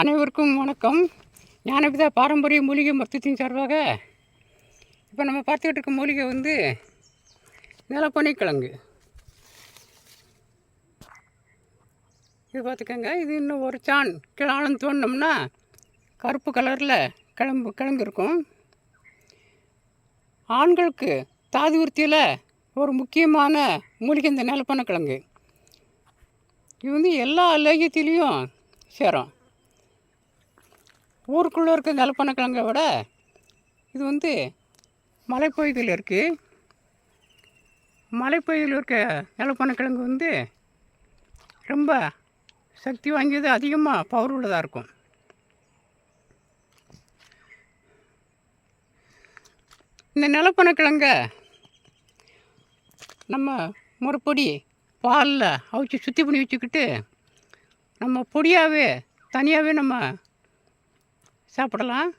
அனைவருக்கும் வணக்கம். ஞானபிதா பாரம்பரிய மூலிகை மருத்துவத்தின் சார்பாக இப்போ நம்ம பார்த்துக்கிட்டு இருக்க மூலிகை வந்து நிலப்பனைக்கிழங்கு. இது பார்த்துக்கோங்க இது இன்னும் ஒரு சான் கிளாலம் தோணுனோம்னா கருப்பு கலரில் கிளம்பு கிழங்கு இருக்கும். ஆண்களுக்கு தாது உறுத்தியில் ஒரு முக்கியமான மூலிகை இந்த நிலப்பனைக்கிழங்கு. இது வந்து எல்லா லேகியத்திலையும் சேரும். ஊருக்குள்ளே இருக்க நிலப்பனக்கிழங்கை விட இது வந்து மலைப்பகுதியில் இருக்குது மலைப்பகுதியில் இருக்க நிலப்பனக்கிழங்கு வந்து ரொம்ப சக்தி வாங்கியது அதிகமாக பவர் உள்ளதாக இருக்கும். இந்த நிலப்பனக்கிழங்க நம்ம முறைப்படி பாலில் அவிச்சு சுத்தி பண்ணி வச்சுக்கிட்டு நம்ம பொடியாகவே தனியாகவே நம்ம சாப்பிடலாம்.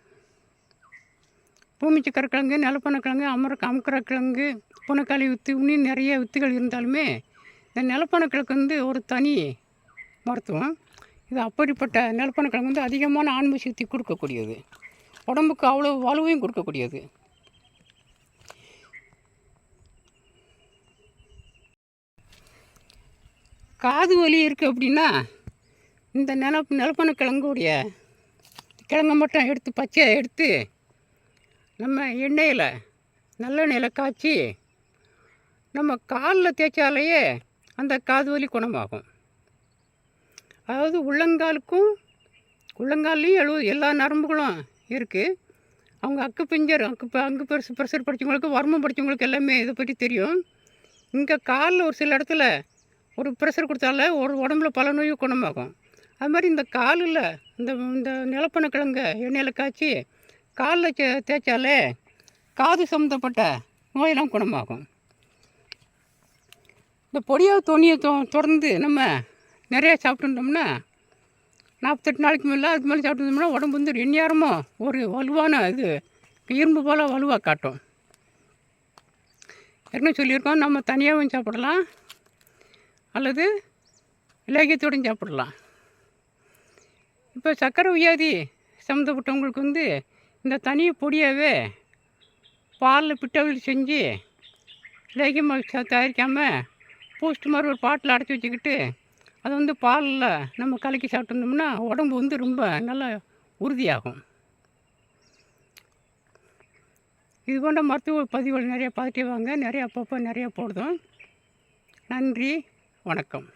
பூமி சக்கரக்கிழங்கு நிலப்பனக்கிழங்கு அமர அமுக்கரக்கிழங்கு புனக்காளி வித்து இன்னும் நிறைய வித்துகள் இருந்தாலுமே இந்த நிலப்பனக்கிழங்கு வந்து ஒரு தனி மருத்துவம். இது அப்படிப்பட்ட நிலப்பனக்கிழங்கு வந்து அதிகமான ஆன்ம சக்தி கொடுக்கக்கூடியது. உடம்புக்கு அவ்வளோ வலுவையும் கொடுக்கக்கூடியது. காது வலி இருக்குது அப்படின்னா இந்த நில நிலப்பனக்கிழங்குடைய கிழங்கு மட்டும் எடுத்து பச்சையை எடுத்து நம்ம எண்ணெயில் நல்லெண்ணெயில் காய்ச்சி நம்ம காலில் தேய்ச்சாலேயே அந்த காது வலி குணமாகும். அதாவது உள்ளங்காலுக்கும் உள்ளங்கால்லையும் எழு எல்லா நரம்புகளும் இருக்குது அவங்க அக்கு பிஞ்சர் அக்கு ப- அங்கு பெருசு ப்ரெஷர் படித்தவங்களுக்கு வர்மம் படித்தவங்களுக்கு எல்லாமே இதை பற்றி தெரியும். இங்கே காலில் ஒரு சில இடத்துல ஒரு ப்ரெஷர் கொடுத்தாலே ஒரு உடம்புல பல நோயும் குணமாகும். அது மாதிரி இந்த காலில் இந்த இந்த நிலப்பனக்கிழங்க எண்ணெயில் காய்ச்சி காலில் தே தேய்ச்சாலே காது சம்மந்தப்பட்ட நோயெல்லாம் குணமாகும். இந்த பொடியாக தோணியை தொ தொடர்ந்து நம்ம நிறையா சாப்பிட்டுருந்தோம்னா நாற்பத்தெட்டு நாளைக்கு மேலே அதுக்கு மேலே சாப்பிட்டுருந்தோம்னா உடம்பு வந்து எந்நேரமும் ஒரு வலுவான இது இரும்பு போல் வலுவாக காட்டும். ஏற்கனவே சொல்லியிருக்கோம் நம்ம தனியாகவும் சாப்பிடலாம் அல்லது லேகியத்தோடையும் சாப்பிடலாம். இப்போ சர்க்கரை வியாதி சம்மந்தப்பட்டவங்களுக்கு வந்து இந்த தனி பொடியாகவே பாலில் பிட்டவில் செஞ்சு லேகியமாக தயாரிக்காமல் பூஸ்ட் மாதிரி ஒரு பாட்டில் அடைச்சி வச்சுக்கிட்டு அதை வந்து பாலில் நம்ம கலக்கி சாப்பிட்டுருந்தோம்னா உடம்பு வந்து ரொம்ப நல்லா உறுதியாகும். இது போன்ற மருத்துவ பதிவுகள் நிறையா பார்த்துட்டே வாங்க. நிறையா அப்பப்போ நிறையா போடுதோம் நன்றி. வணக்கம்.